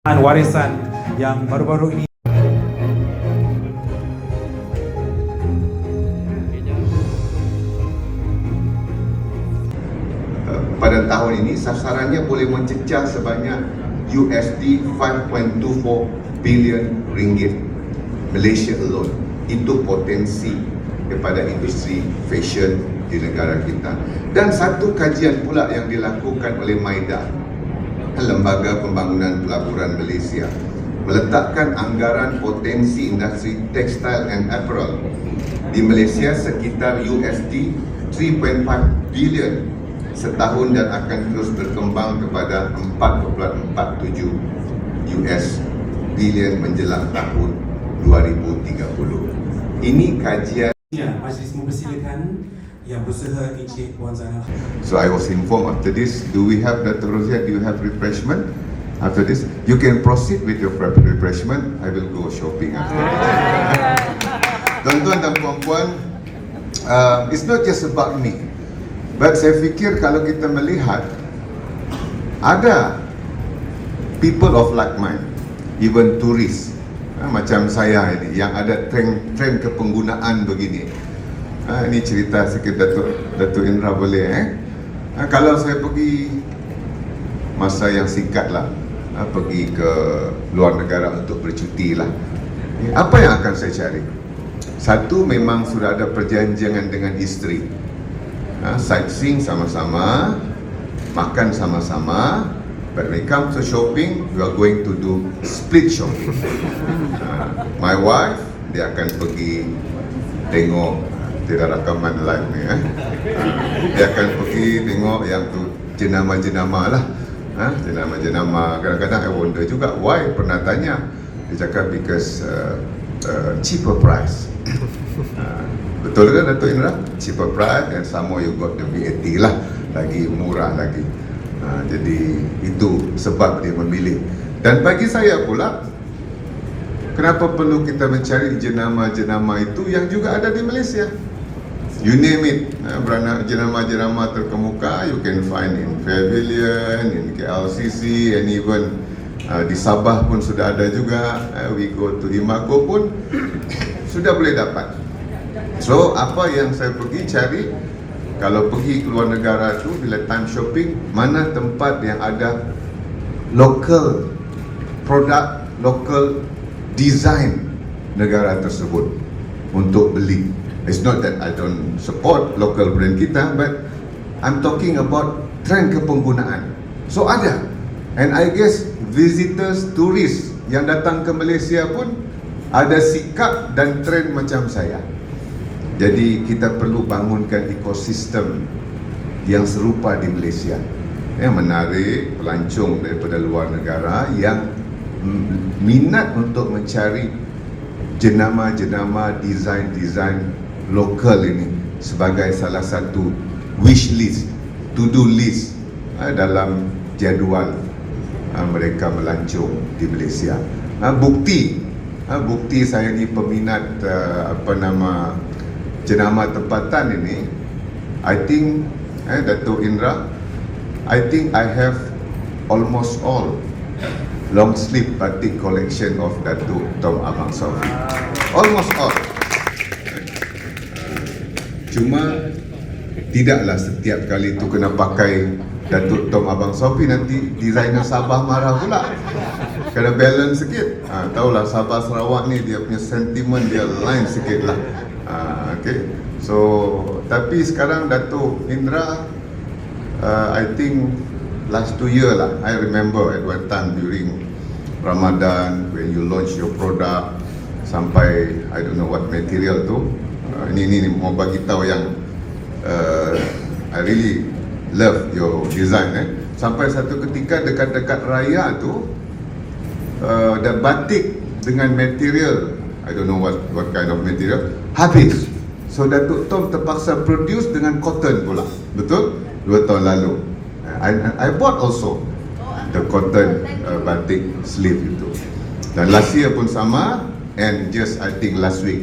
warisan yang baru-baru ini. Pada tahun ini sasarannya boleh mencecah sebanyak USD 5.24 billion ringgit. Malaysia alone itu potensi daripada industri fashion di negara kita. Dan satu kajian pula yang dilakukan oleh MAIDA Lembaga Pembangunan Pelaburan Malaysia meletakkan anggaran potensi industri textile and apparel di Malaysia sekitar USD 3.5 billion setahun dan akan terus berkembang kepada 4.47 US billion menjelang tahun 2030. Ini kajian Ya, majlis mempersilakan yang berusaha Encik Puan Zainal So I was informed after this, do we have Dr. Rosia, do you have refreshment after this? You can proceed with your refreshment, I will go shopping after Tuan-tuan dan puan-puan, uh, it's not just about me. But saya fikir kalau kita melihat, ada people of like mind, even tourists, ha, macam saya ini, yang ada trend, trend kepenggunaan begini. Ha, ini cerita sikit Datuk, Datuk Indra boleh eh. Ha, kalau saya pergi masa yang singkat lah, ha, pergi ke luar negara untuk bercuti lah. Apa yang akan saya cari? Satu memang sudah ada perjanjian dengan isteri. Ha, sightseeing sama-sama, makan sama-sama. But when it comes to shopping, we are going to do split shopping. Ha, my wife, dia akan pergi tengok tidak rakaman live ni eh. Dia akan pergi tengok yang tu jenama-jenama lah. Ha, jenama-jenama kadang-kadang I wonder juga why pernah tanya dia cakap because uh, uh, cheaper price. Ha, betul ke Datuk Indra? Cheaper price and more you got the VAT lah lagi murah lagi. Ha, jadi itu sebab dia memilih. Dan bagi saya pula Kenapa perlu kita mencari jenama-jenama itu yang juga ada di Malaysia? You name it, eh, beranak jenama-jenama terkemuka you can find in Pavilion, in KLCC and even uh, di Sabah pun sudah ada juga. Uh, we go to Imago pun sudah boleh dapat. So apa yang saya pergi cari kalau pergi ke luar negara tu bila time shopping mana tempat yang ada local produk local design negara tersebut untuk beli. It's not that I don't support local brand kita, but I'm talking about trend kepenggunaan. So ada. And I guess visitors, turis yang datang ke Malaysia pun ada sikap dan trend macam saya. Jadi kita perlu bangunkan ekosistem yang serupa di Malaysia. Yang menarik pelancong daripada luar negara yang minat untuk mencari jenama-jenama desain-desain lokal ini sebagai salah satu wish list, to-do list uh, dalam jadual uh, mereka melancong di Malaysia. Uh, bukti, uh, bukti saya ni peminat uh, apa nama jenama tempatan ini, I think, eh, Datuk Indra, I think I have almost all long sleeve batik collection of Datuk Tom Abang Sofi. Almost all. Cuma tidaklah setiap kali tu kena pakai Datuk Tom Abang Sofi nanti designer Sabah marah pula. Kena balance sikit. Ha, tahulah Sabah Sarawak ni dia punya sentimen dia lain sikit lah. Ha, okay. So, tapi sekarang Datuk Indra, uh, I think last two year lah. I remember at one time during Ramadan when you launch your product sampai I don't know what material tu. Uh, ini, ini ini mau bagi tahu yang uh, I really love your design eh. Sampai satu ketika dekat-dekat raya tu uh, the batik dengan material I don't know what what kind of material habis. So Datuk Tom terpaksa produce dengan cotton pula. Betul? Dua tahun lalu. I, I bought also the cotton uh, batik sleeve itu. Dan last year pun sama and just I think last week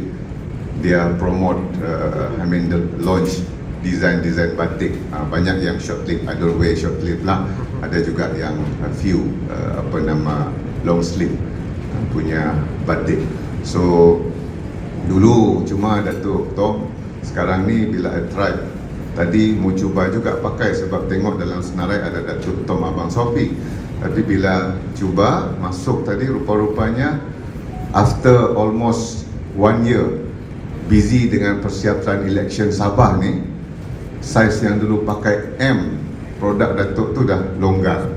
dia promote uh, I mean the launch design design batik. Uh, banyak yang short sleeve don't wear short sleeve lah. Ada juga yang a few uh, apa nama long sleeve uh, punya batik. So dulu cuma Datuk Tom sekarang ni bila I try tadi mau cuba juga pakai sebab tengok dalam senarai ada Datuk Tom Abang Sofi tapi bila cuba masuk tadi rupa-rupanya after almost one year busy dengan persiapan election Sabah ni saiz yang dulu pakai M produk Datuk tu dah longgar.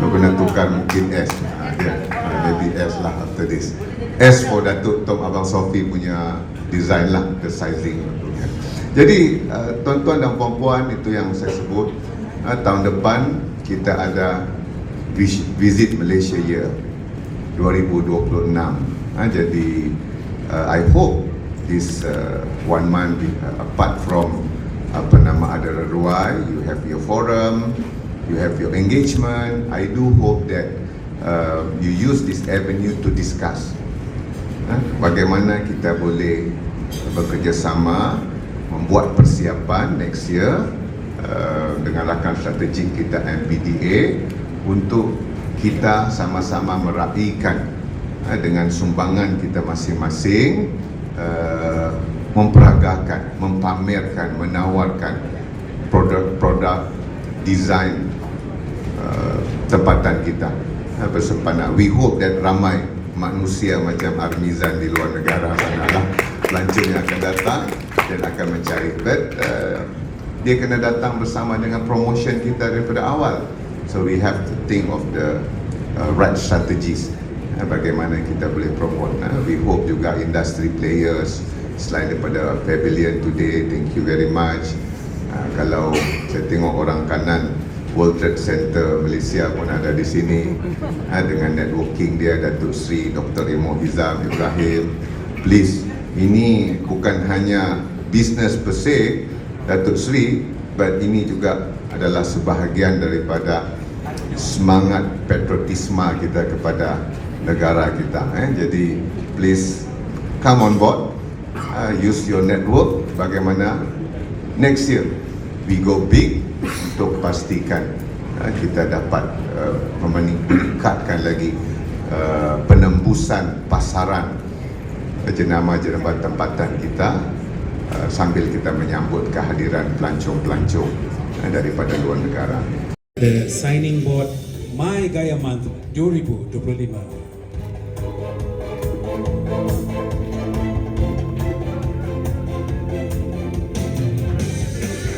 So kena tukar mungkin S. Ha, dia, ha, maybe S lah after this. S for Datuk Tom Abang Sofi punya design lah the sizing tentunya. jadi uh, tuan-tuan dan puan-puan itu yang saya sebut. Uh, tahun depan kita ada vis- visit Malaysia year 2026 ha, jadi uh, I hope this uh, one month uh, apart from apa nama ada reruai you have your forum you have your engagement I do hope that uh, you use this avenue to discuss ha, bagaimana kita boleh bekerjasama membuat persiapan next year uh, dengan rakan strategik kita MPDA untuk kita sama-sama meraihkan uh, dengan sumbangan kita masing-masing uh, memperagakan, mempamerkan, menawarkan produk-produk desain uh, tempatan kita. Uh, bersempena. We hope that ramai manusia macam Armizan di luar negara sana lah yang akan datang dan akan mencari. But uh, dia kena datang bersama dengan promotion kita daripada awal. So we have to think of the uh, right strategies bagaimana kita boleh promote. Uh, we hope juga industry players selain daripada pavilion today thank you very much. Uh, kalau saya tengok orang kanan World Trade Center Malaysia pun ada di sini. Ha, dengan networking dia Datuk Sri Dr. Imo Hizam Ibrahim. Please ini bukan hanya business per se Datuk Sri but ini juga adalah sebahagian daripada semangat patriotisme kita kepada negara kita eh. jadi please come on board uh, use your network bagaimana next year we go big untuk pastikan uh, kita dapat uh, meningkatkan lagi uh, penembusan pasaran uh, jenama-jenama tempatan kita uh, sambil kita menyambut kehadiran pelancong-pelancong uh, daripada luar negara. The signing board My Gaya Month 2025.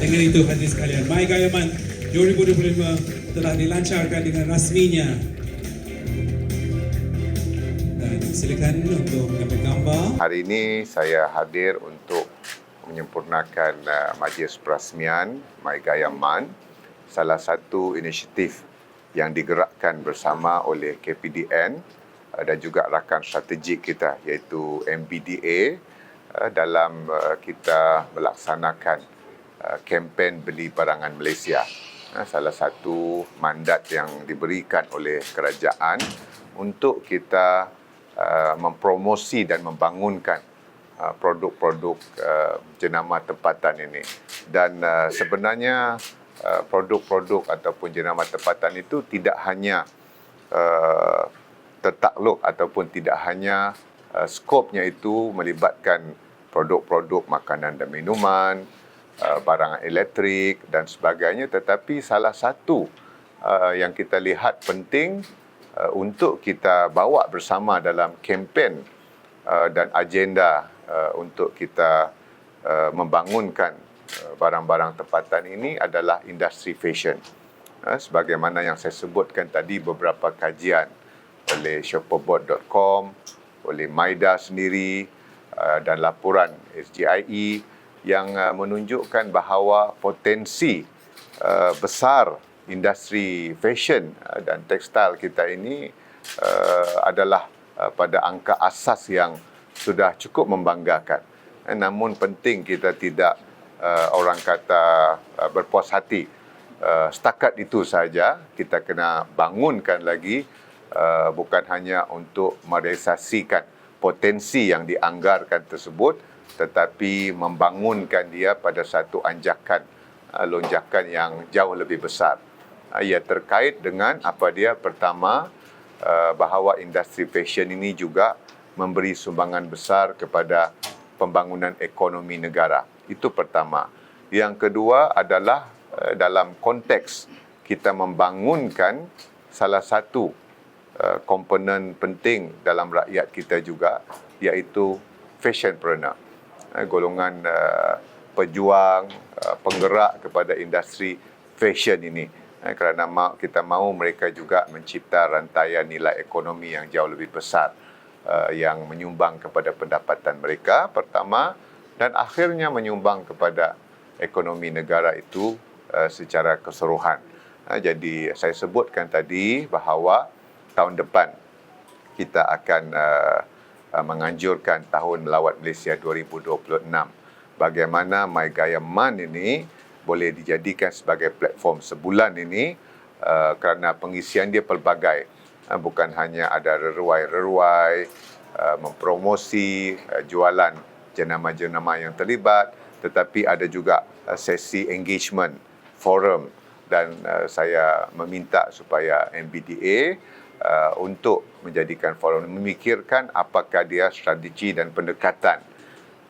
Dengan itu hadirin sekalian, My Gaya Month 2025 telah dilancarkan dengan rasminya. Dan silakan untuk mengambil gambar. Hari ini saya hadir untuk menyempurnakan uh, majlis perasmian My Gaya Man, salah satu inisiatif yang digerakkan bersama oleh KPDN uh, dan juga rakan strategik kita iaitu MBDA uh, dalam uh, kita melaksanakan kempen beli barangan Malaysia. Uh, salah satu mandat yang diberikan oleh kerajaan untuk kita uh, mempromosi dan membangunkan uh, produk-produk uh, jenama tempatan ini. Dan uh, sebenarnya uh, produk-produk ataupun jenama tempatan itu tidak hanya uh, tertakluk ataupun tidak hanya uh, skopnya itu melibatkan produk-produk makanan dan minuman, uh, barangan elektrik dan sebagainya tetapi salah satu uh, yang kita lihat penting uh, untuk kita bawa bersama dalam kempen dan agenda untuk kita membangunkan barang-barang tempatan ini adalah industri fashion. Sebagaimana yang saya sebutkan tadi beberapa kajian oleh shopperbot.com, oleh Maida sendiri dan laporan SGIE yang uh, menunjukkan bahawa potensi uh, besar industri fashion uh, dan tekstil kita ini uh, adalah uh, pada angka asas yang sudah cukup membanggakan. Eh, namun penting kita tidak uh, orang kata uh, berpuas hati. Uh, setakat itu saja kita kena bangunkan lagi uh, bukan hanya untuk merealisasikan potensi yang dianggarkan tersebut tetapi membangunkan dia pada satu anjakan uh, lonjakan yang jauh lebih besar. Uh, ia terkait dengan apa dia pertama uh, bahawa industri fashion ini juga memberi sumbangan besar kepada pembangunan ekonomi negara. Itu pertama. Yang kedua adalah dalam konteks kita membangunkan salah satu komponen penting dalam rakyat kita juga iaitu fashionpreneur. Uh, golongan uh, pejuang, uh, penggerak kepada industri fashion ini. Kerana kita mahu mereka juga mencipta rantaian nilai ekonomi yang jauh lebih besar yang menyumbang kepada pendapatan mereka pertama dan akhirnya menyumbang kepada ekonomi negara itu secara keseluruhan. Uh, jadi saya sebutkan tadi bahawa tahun depan kita akan uh, uh, menganjurkan tahun melawat Malaysia 2026. Bagaimana My Gaya Man ini boleh dijadikan sebagai platform sebulan ini uh, kerana pengisian dia pelbagai. Uh, bukan hanya ada reruai-reruai, uh, mempromosi uh, jualan jenama-jenama yang terlibat, tetapi ada juga uh, sesi engagement, forum dan uh, saya meminta supaya MBDA uh, untuk menjadikan forum memikirkan apakah dia strategi dan pendekatan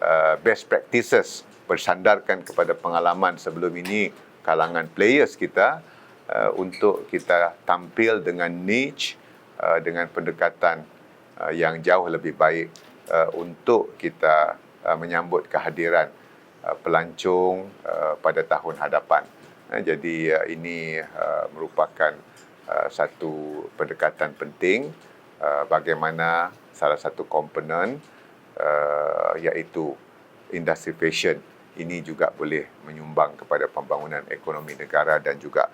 uh, best practices bersandarkan kepada pengalaman sebelum ini kalangan players kita uh, untuk kita tampil dengan niche uh, dengan pendekatan uh, yang jauh lebih baik uh, untuk kita uh, menyambut kehadiran uh, pelancong uh, pada tahun hadapan. Uh, jadi uh, ini uh, merupakan uh, satu pendekatan penting uh, bagaimana salah satu komponen uh, iaitu industri fashion ini juga boleh menyumbang kepada pembangunan ekonomi negara dan juga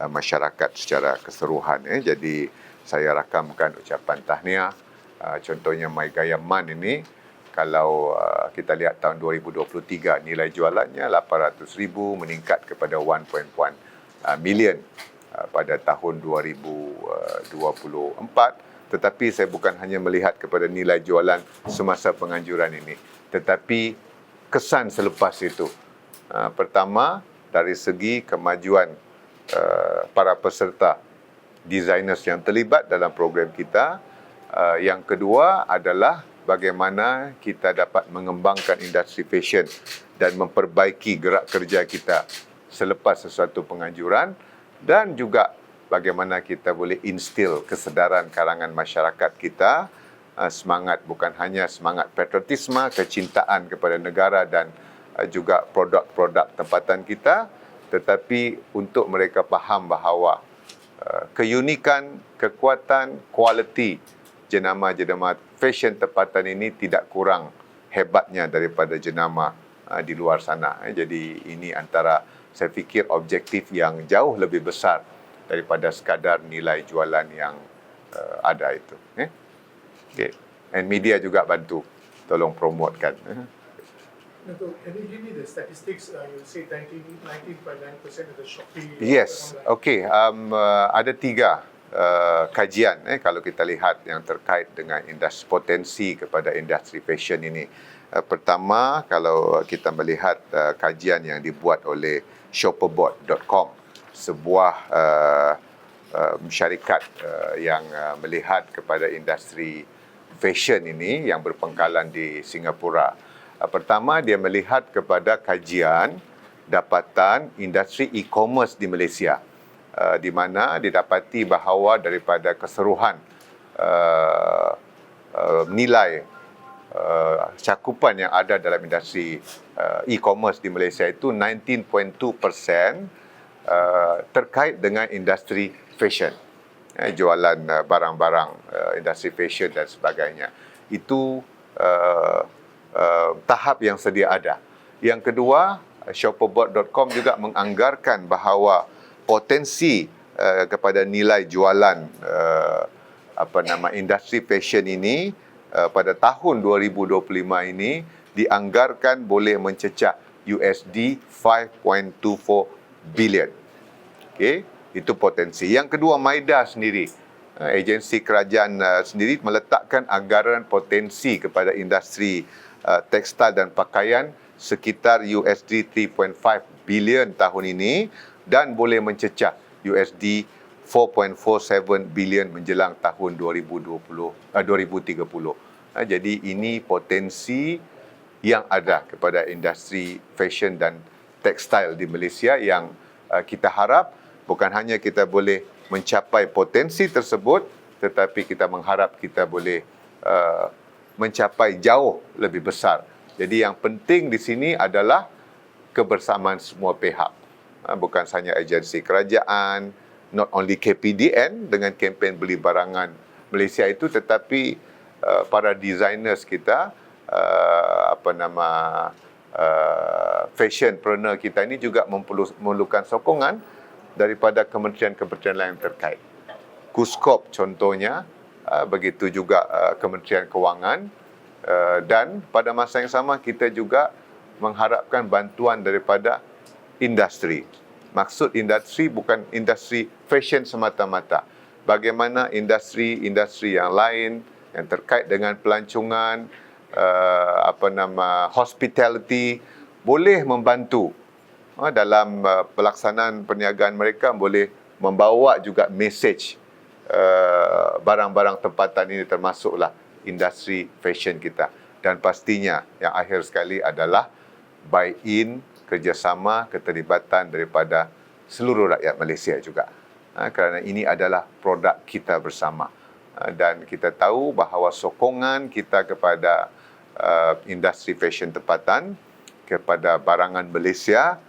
uh, masyarakat secara keseluruhan. Eh. Jadi saya rakamkan ucapan tahniah. Uh, contohnya My Gaya Man ini, kalau uh, kita lihat tahun 2023 nilai jualannya 800,000 meningkat kepada 1.1 uh, million pada tahun 2024 tetapi saya bukan hanya melihat kepada nilai jualan semasa penganjuran ini tetapi kesan selepas itu. Uh, pertama, dari segi kemajuan uh, para peserta designers yang terlibat dalam program kita. Uh, yang kedua adalah bagaimana kita dapat mengembangkan industri fashion dan memperbaiki gerak kerja kita selepas sesuatu penganjuran dan juga bagaimana kita boleh instill kesedaran kalangan masyarakat kita uh, semangat bukan hanya semangat patriotisme, kecintaan kepada negara dan uh, juga produk-produk tempatan kita tetapi untuk mereka faham bahawa uh, keunikan, kekuatan, kualiti jenama-jenama fashion tempatan ini tidak kurang hebatnya daripada jenama di luar sana. Eh. Jadi ini antara saya fikir objektif yang jauh lebih besar daripada sekadar nilai jualan yang uh, ada itu. Eh. Okay. And media juga bantu tolong promotekan. Eh. Dato', can you give me the statistics? Uh, you say 19, 19.9% of the Shopee. Yes, online. okay. Um, uh, ada tiga uh, kajian eh, kalau kita lihat yang terkait dengan industri potensi kepada industri fashion ini. Uh, pertama, kalau kita melihat uh, kajian yang dibuat oleh shopperbot.com, sebuah uh, uh, syarikat uh, yang uh, melihat kepada industri fashion ini yang berpengkalan di Singapura. Uh, pertama, dia melihat kepada kajian dapatan industri e-commerce di Malaysia. Uh, di mana didapati bahawa daripada keseluruhan uh, uh, nilai uh, cakupan yang ada dalam industri uh, e-commerce di Malaysia itu 19.2% uh, terkait dengan industri fashion. Eh, jualan uh, barang-barang uh, industri fashion dan sebagainya. Itu uh, uh, tahap yang sedia ada. Yang kedua, shopperbot.com juga menganggarkan bahawa potensi uh, kepada nilai jualan uh, apa nama industri fashion ini uh, pada tahun 2025 ini dianggarkan boleh mencecah USD 5.24 billion. Okey, itu potensi. Yang kedua Maida sendiri uh, agensi kerajaan uh, sendiri meletakkan anggaran potensi kepada industri tekstil dan pakaian sekitar USD 3.5 bilion tahun ini dan boleh mencecah USD 4.47 bilion menjelang tahun 2020 uh, 2030. Uh, jadi ini potensi yang ada kepada industri fashion dan tekstil di Malaysia yang uh, kita harap bukan hanya kita boleh mencapai potensi tersebut tetapi kita mengharap kita boleh uh, mencapai jauh lebih besar. Jadi yang penting di sini adalah kebersamaan semua pihak. Uh, bukan sahaja agensi kerajaan, not only KPDN dengan kempen beli barangan Malaysia itu tetapi uh, para designers kita uh, apa nama uh, fashionpreneur kita ini juga memerlukan sokongan daripada kementerian-kementerian lain terkait. Kuskop contohnya, uh, begitu juga uh, Kementerian Kewangan uh, dan pada masa yang sama kita juga mengharapkan bantuan daripada industri. Maksud industri bukan industri fashion semata-mata. Bagaimana industri-industri yang lain yang terkait dengan pelancongan, uh, apa nama hospitality boleh membantu uh, dalam uh, pelaksanaan perniagaan mereka boleh membawa juga message uh, barang-barang tempatan ini termasuklah industri fashion kita dan pastinya yang akhir sekali adalah buy in kerjasama keterlibatan daripada seluruh rakyat Malaysia juga. Ha, kerana ini adalah produk kita bersama. Ha, dan kita tahu bahawa sokongan kita kepada uh, industri fashion tempatan kepada barangan Malaysia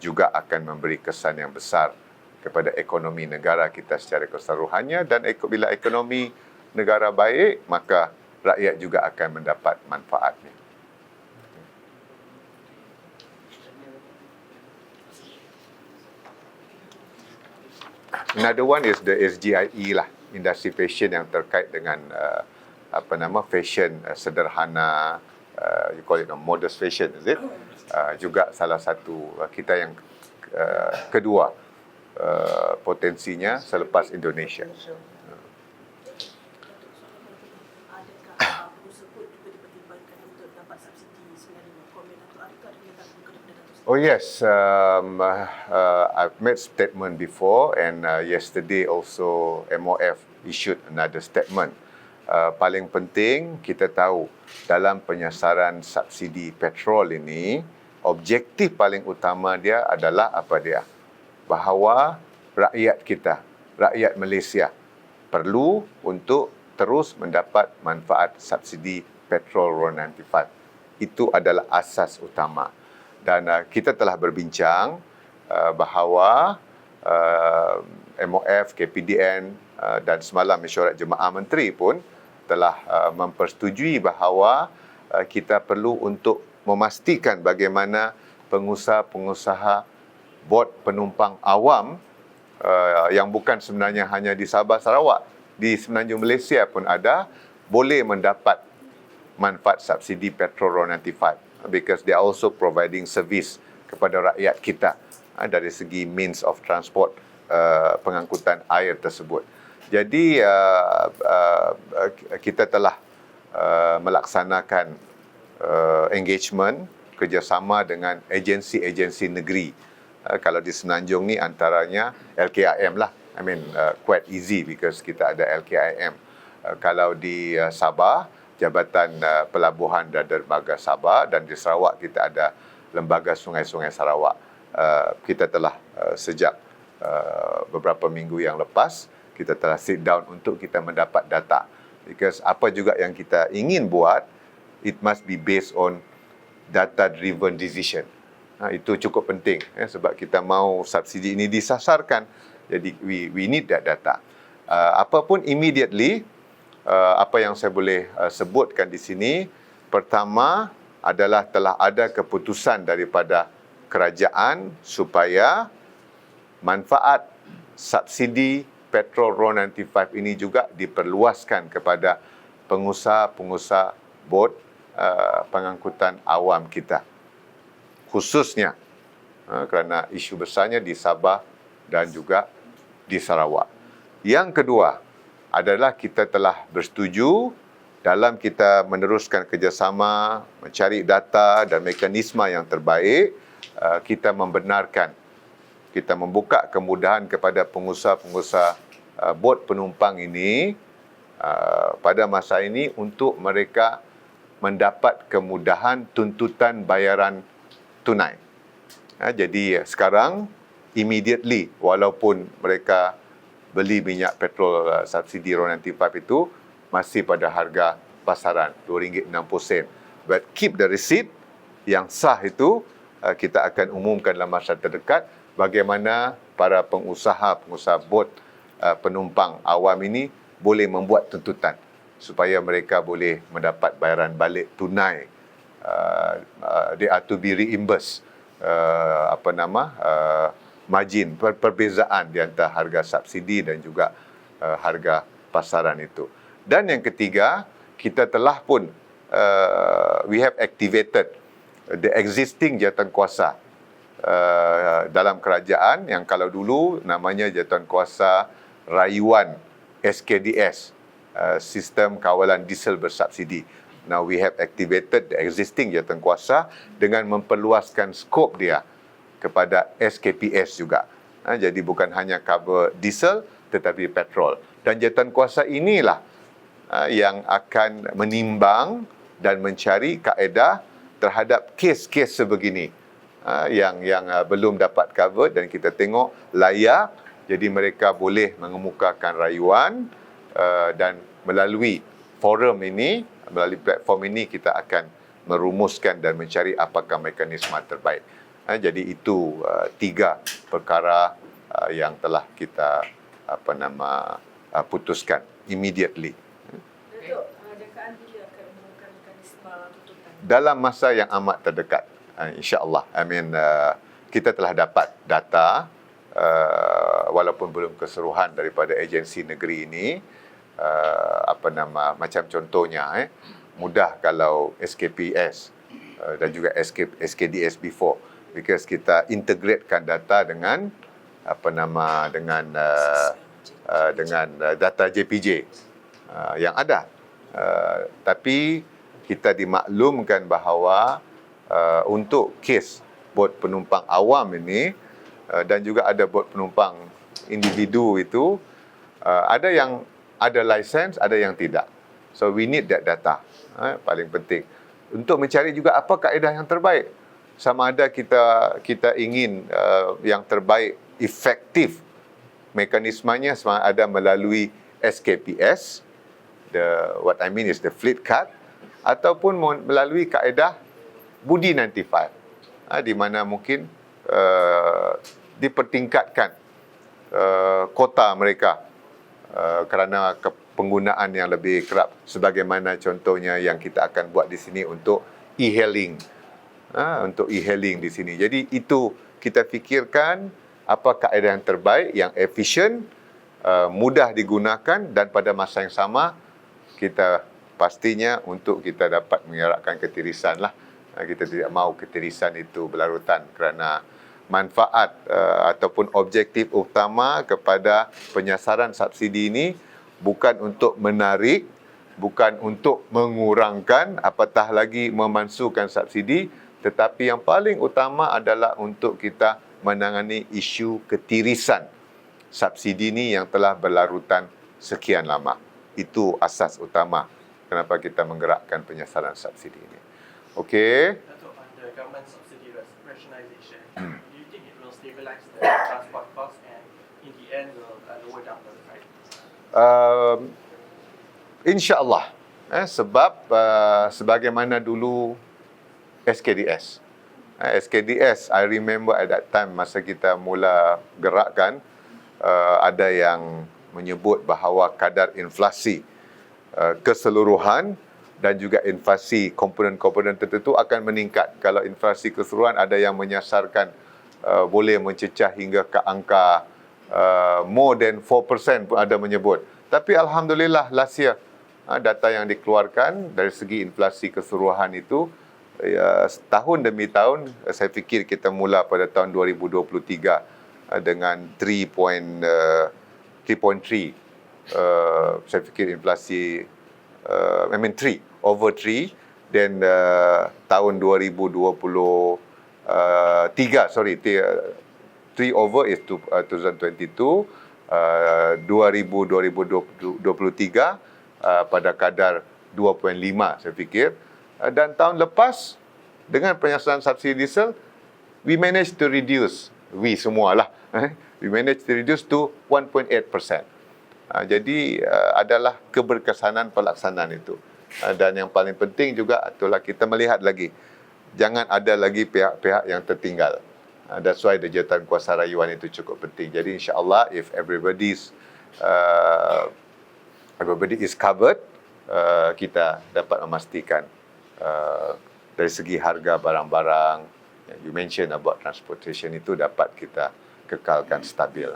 juga akan memberi kesan yang besar kepada ekonomi negara kita secara keseluruhannya. Dan bila ekonomi negara baik maka rakyat juga akan mendapat manfaatnya. Another one is the SGIE lah, industri fashion yang terkait dengan uh, apa nama fashion uh, sederhana, uh, you call it a modest fashion, is it? Uh, juga salah satu uh, kita yang uh, kedua uh, potensinya selepas Indonesia. adakah uh, tersebut juga dipertimbangkan untuk dapat subsidi sebenarnya komen atau adakah ada pernyataan kepada Perdana Datuk Oh yes, um, uh, uh, I've made statement before and uh, yesterday also MOF issued another statement. Uh, paling penting kita tahu dalam penyasaran subsidi petrol ini objektif paling utama dia adalah apa dia? Bahawa rakyat kita, rakyat Malaysia perlu untuk terus mendapat manfaat subsidi petrol RON95. Itu adalah asas utama dan uh, kita telah berbincang uh, bahawa uh, MOF, KPDN uh, dan semalam mesyuarat jemaah menteri pun telah uh, mempersetujui bahawa uh, kita perlu untuk memastikan bagaimana pengusaha-pengusaha bot penumpang awam uh, yang bukan sebenarnya hanya di Sabah Sarawak di semenanjung Malaysia pun ada boleh mendapat manfaat subsidi petrol RON95 because they are also providing service kepada rakyat kita uh, dari segi means of transport uh, pengangkutan air tersebut. Jadi uh, uh, kita telah uh, melaksanakan uh, engagement kerjasama dengan agensi-agensi negeri. Uh, kalau di Semenanjung ni antaranya LKIM lah. I mean uh, quite easy because kita ada LKIM. Uh, kalau di uh, Sabah Jabatan uh, Pelabuhan dan Dermaga Sabah dan di Sarawak kita ada Lembaga Sungai-Sungai Sarawak. Uh, kita telah uh, sejak uh, beberapa minggu yang lepas kita telah sit down untuk kita mendapat data. Because apa juga yang kita ingin buat it must be based on data driven decision. Ha, itu cukup penting ya, sebab kita mau subsidi ini disasarkan. Jadi we we need that data. Uh, apapun immediately uh, apa yang saya boleh uh, sebutkan di sini pertama adalah telah ada keputusan daripada kerajaan supaya manfaat subsidi petrol RON95 ini juga diperluaskan kepada pengusaha-pengusaha bot uh, pengangkutan awam kita khususnya uh, kerana isu besarnya di Sabah dan juga di Sarawak. Yang kedua, adalah kita telah bersetuju dalam kita meneruskan kerjasama, mencari data dan mekanisme yang terbaik, uh, kita membenarkan kita membuka kemudahan kepada pengusaha-pengusaha uh, bot penumpang ini uh, pada masa ini untuk mereka mendapat kemudahan tuntutan bayaran tunai. Ha, jadi sekarang immediately walaupun mereka beli minyak petrol uh, subsidi RON95 itu masih pada harga pasaran RM2.60. But keep the receipt yang sah itu uh, kita akan umumkan dalam masa terdekat bagaimana para pengusaha-pengusaha bot uh, penumpang awam ini boleh membuat tuntutan supaya mereka boleh mendapat bayaran balik tunai. Uh, uh, they are to be reimbursed uh, apa nama uh, margin per- perbezaan di antara harga subsidi dan juga uh, harga pasaran itu. Dan yang ketiga, kita telah pun uh, we have activated the existing jawatan kuasa uh, dalam kerajaan yang kalau dulu namanya jawatan kuasa rayuan SKDS uh, sistem kawalan diesel bersubsidi. Now we have activated the existing jawatan kuasa dengan memperluaskan skop dia kepada SKPS juga. Ha, jadi bukan hanya cover diesel tetapi petrol. Dan jawatan kuasa inilah uh, yang akan menimbang dan mencari kaedah terhadap kes-kes sebegini uh, yang yang uh, belum dapat cover dan kita tengok layak jadi mereka boleh mengemukakan rayuan uh, dan melalui forum ini melalui platform ini kita akan merumuskan dan mencari apakah mekanisme terbaik. Uh, jadi itu uh, tiga perkara uh, yang telah kita apa nama uh, putuskan immediately. Datuk, dekaan bila akan umumkan mekanisme tuntutan? dalam masa yang amat terdekat uh, insyaallah. I mean uh, kita telah dapat data uh, walaupun belum keseluruhan daripada agensi negeri ini uh, apa nama macam contohnya eh mudah kalau SKPS uh, dan juga SK, SKDS before because kita integratekan data dengan apa nama dengan uh, uh, dengan uh, data JPJ uh, yang ada uh, tapi kita dimaklumkan bahawa uh, untuk kes bot penumpang awam ini uh, dan juga ada bot penumpang individu itu uh, ada yang ada license, ada yang tidak. So we need that data. Uh, paling penting untuk mencari juga apa kaedah yang terbaik. Sama ada kita kita ingin uh, yang terbaik efektif mekanismenya sama ada melalui SKPS the what I mean is the fleet card ataupun melalui kaedah Budi 95 ha, di mana mungkin uh, dipertingkatkan uh, kota mereka uh, kerana ke- penggunaan yang lebih kerap. Sebagaimana contohnya yang kita akan buat di sini untuk e-hailing ha, untuk e-hailing di sini jadi itu kita fikirkan apa kaedah yang terbaik yang efisien uh, mudah digunakan dan pada masa yang sama kita pastinya untuk kita dapat mengerakkan ketirisan lah. Uh, Kita tidak mahu ketirisan itu berlarutan kerana manfaat uh, ataupun objektif utama kepada penyasaran subsidi ini bukan untuk menarik, bukan untuk mengurangkan apatah lagi memansuhkan subsidi tetapi yang paling utama adalah untuk kita menangani isu ketirisan subsidi ini yang telah berlarutan sekian lama. Itu asas utama kenapa kita menggerakkan penyasaran subsidi ini. Okey. Datuk, on the government subsidy ras- rationalisation, do you think it will stabilize the transport cost and in the end will uh, lower down the price? Um, InsyaAllah. Eh, sebab uh, sebagaimana dulu SKDS. Eh, SKDS, I remember at that time masa kita mula gerakkan, uh, ada yang menyebut bahawa kadar inflasi uh, keseluruhan dan juga inflasi komponen-komponen tertentu akan meningkat. Kalau inflasi keseluruhan ada yang menyasarkan uh, boleh mencecah hingga ke angka uh, more than 4% pun ada menyebut. Tapi Alhamdulillah last year uh, data yang dikeluarkan dari segi inflasi keseluruhan itu ya, tahun demi tahun uh, saya fikir kita mula pada tahun 2023 uh, dengan 3. Uh, 3.3 uh, saya fikir inflasi uh, I mean 3 over 3 then uh, tahun 2020 uh, 3 sorry t- uh, three over is to, uh, 2022, uh, 2000 2023 uh, pada kadar 2.5 saya fikir dan tahun lepas dengan penyiasatan subsidi diesel we managed to reduce we semualah eh, we managed to reduce to 1.8%. Uh, jadi uh, adalah keberkesanan pelaksanaan itu. Uh, dan yang paling penting juga itulah kita melihat lagi jangan ada lagi pihak-pihak yang tertinggal. Uh, that's why jawatan kuasa rayuan itu cukup penting. Jadi insya-Allah if everybody's uh, everybody is covered uh, kita dapat memastikan uh, dari segi harga barang-barang you mention about transportation itu dapat kita kekalkan stabil.